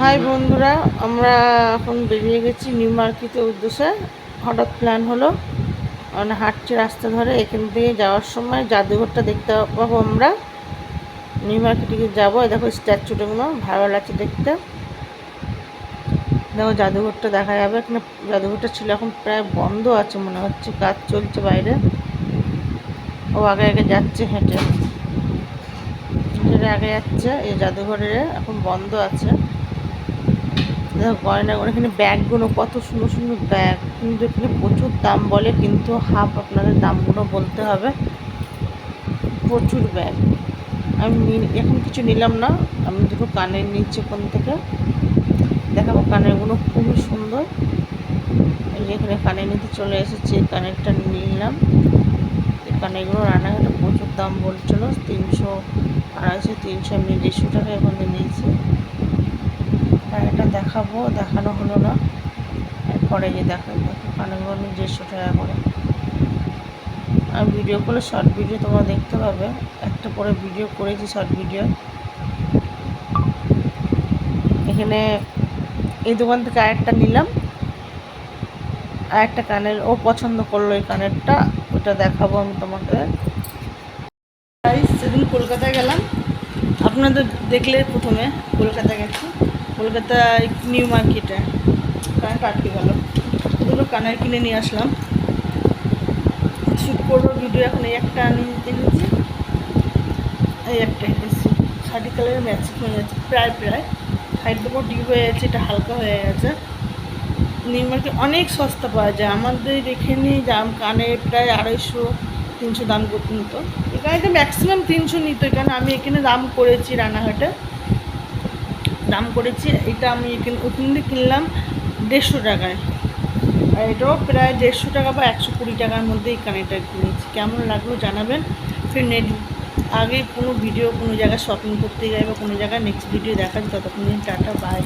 High বন্ধুরা, আমরা এখন বেরিয়ে গেছি নিউ মার্কেটের উদ্দেশ্যে। হঠাৎ প্ল্যান হলো মানে হাঁটছি রাস্তা ধরে, এখান থেকে যাওয়ার সময় জাদুঘরটা দেখতে পাবো আমরা। নিউ মার্কেটে যাব। দেখো স্ট্যাচুটাগুলো, ভালো লাগছে দেখতে। দেখো জাদুঘরটা দেখা যাবে। এখানে জাদুঘরটা ছিল এখন প্রায় বন্ধ আছে মনে হচ্ছে, কাজ চলছে বাইরে। ও আগে আগে যাচ্ছে হেঁটে। হেঁটে আগে যাচ্ছে, এই জাদুঘরের এখন বন্ধ আছে। গয়নাগুলো এখানে ব্যাগগুলো কত সুন্দর সুন্দর ব্যাগ। কিন্তু এখানে প্রচুর দাম বলে, কিন্তু হাফ আপনাদের দামগুলো বলতে হবে। প্রচুর ব্যাগ। আমি এখন কিছু নিলাম না। আমি দুটো কানের নিচ্ছি ওখান থেকে। দেখাবো কানেরগুলো খুবই সুন্দর। এই যে এখানে কানের নিতে চলে এসেছি, এই কানেরটা নিলাম। এই কানেরগুলো রান্নাঘাটে প্রচুর দাম বলছিল, তিনশো আড়াইশো, তিনশো আমি দেড়শো টাকা এখানে নিয়েছি। দেখাবো, দেখানো হলো না। পরে যে দেখা দেখো কানেরগুলো আমি দেড়শো টাকা করে আর ভিডিও করলে শর্ট ভিডিও তোমরা দেখতে পাবে একটা পরে ভিডিও করেছি শর্ট ভিডিও এখানে এই দোকান থেকে আরেকটা নিলাম। আর একটা কানের, ও পছন্দ করল এই কানেরটা। ওটা দেখাবো আমি তোমাকে। সেদিন কলকাতায় গেলাম। আপনাদের দেখলে প্রথমে কলকাতা গেছি। কলকাতায় নিউ মার্কেটে কানেরটা কাটকে গেল দুটো কানের কিনে নিয়ে আসলাম। শ্যুট করব ভিডিও এখন এই একটা নিতে নিয়েছি এই একটা এনেছি। শাড়ি কালারের ম্যাচিং হয়ে যাচ্ছে প্রায় প্রায়। সাইডটা পুরো ডিপ হয়ে যাচ্ছে এটা হালকা হয়ে গেছে। নিউ মার্কেট অনেক সস্তা পাওয়া যায়। আমাদের এখানে কানে প্রায় আড়াইশো তিনশো দাম করতে নিত। এখানে তো ম্যাক্সিমাম তিনশো নিত, এখানে আমি এখানে দাম করেছি রানাঘাটে। দাম করেছি, এটা আমি এখানে ওখান কিনলাম দেড়শো টাকায়। আর এটাও প্রায় দেড়শো টাকা বা একশো কুড়ি টাকার মধ্যে এই কানেরটা কিনেছি। কেমন লাগল জানাবেন। ফির নেট আগে কোনো ভিডিও কোনো জায়গায় শপিং করতে যাই বা কোনো জায়গায় নেক্সট ভিডিও দেখা যায় ততক্ষণ টাটা বাই